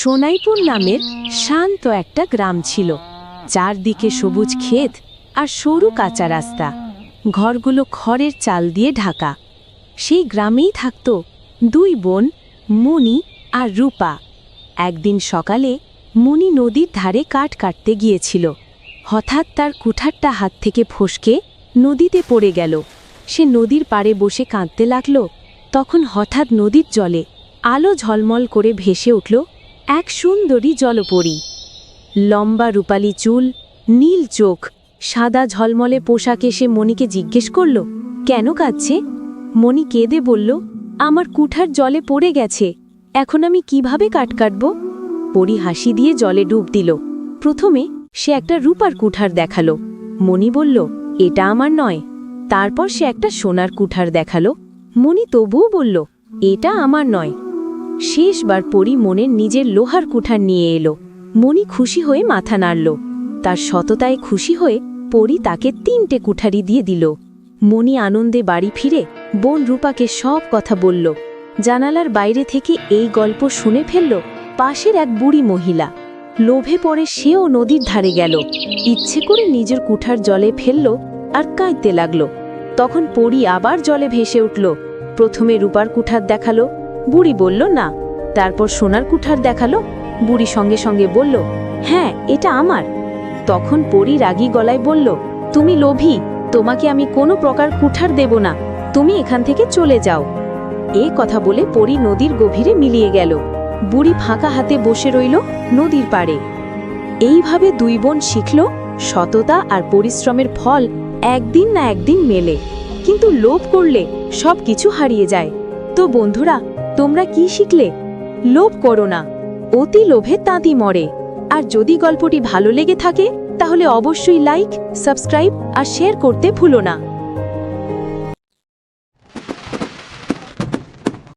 সোনাইপুর নামের শান্ত একটা গ্রাম ছিল। চারদিকে সবুজ ক্ষেত আর সরু কাঁচা রাস্তা। ঘরগুলো খড়ের চাল দিয়ে ঢাকা। সেই গ্রামেই থাকত দুই বোন মণি আর রূপা। একদিন সকালে মণি নদীর ধারে কাঠ কাটতে গিয়েছিল। হঠাৎ তার কুঠারটা হাত থেকে ফসকে নদীতে পড়ে গেল। সে নদীর পাড়ে বসে কাঁদতে লাগল। তখন হঠাৎ নদীর জলে আলো ঝলমল করে ভেসে উঠল এক সুন্দরী জলপরী। লম্বা রূপালি চুল, নীল চোখ, সাদা ঝলমলে পোশাকে সে মণিকে জিজ্ঞেস করল, কেন কাঁদছে? মণি কেঁদে বলল, আমার কুঠার জলে পড়ে গেছে, এখন আমি কীভাবে কাট কাটব? পরি হাসি দিয়ে জলে ডুব দিল। প্রথমে সে একটা রূপার কুঠার দেখাল। মণি বলল, এটা আমার নয়। তারপর সে একটা সোনার কুঠার দেখাল। মণি তবুও বলল, এটা আমার নয়। শেষবার পরি মনের নিজের লোহার কুঠার নিয়ে এলো। মণি খুশি হয়ে মাথা নাড়ল। তার সততায় খুশি হয়ে পরি তাকে তিনটে কুঠারি দিয়ে দিল। মণি আনন্দে বাড়ি ফিরে বোন রূপাকে সব কথা বলল। জানালার বাইরে থেকে এই গল্প শুনে ফেলল পাশের এক বুড়ি মহিলা। লোভে পড়ে সেও নদীর ধারে গেল। ইচ্ছে করে নিজের কুঠার জলে ফেলল আর কাঁদতে লাগল। তখন পরি আবার জলে ভেসে উঠল। প্রথমে রূপার কুঠার দেখাল বুড়ি বলল, না। তারপর সোনার কুঠার দেখাল, বুড়ি সঙ্গে সঙ্গে বলল হ্যাঁ এটা আমার। তখন পরি রাগী গলায় বলল, তুমি লোভী, তোমাকে আমি কোনো প্রকার কুঠার দেব না, তুমি এখান থেকে চলে যাও। এ কথা বলে পরি নদীর গভীরে মিলিয়ে গেল। বুড়ি ফাঁকা হাতে বসে রইল নদীর পাড়ে। এইভাবে দুই বোন শিখল সততা আর পরিশ্রমের ফল একদিন না একদিন মেলে। কিন্তু লোভ করলে সব কিছু হারিয়ে যায়। তো বন্ধুরা তোমরা কি শিখলে? লোভ করো না। অতি লোভে তাঁতি মরে। আর যদি গল্পটি ভালো লেগে থাকে, তাহলে অবশ্যই লাইক সাবস্ক্রাইব আর শেয়ার করতে ভুলো না।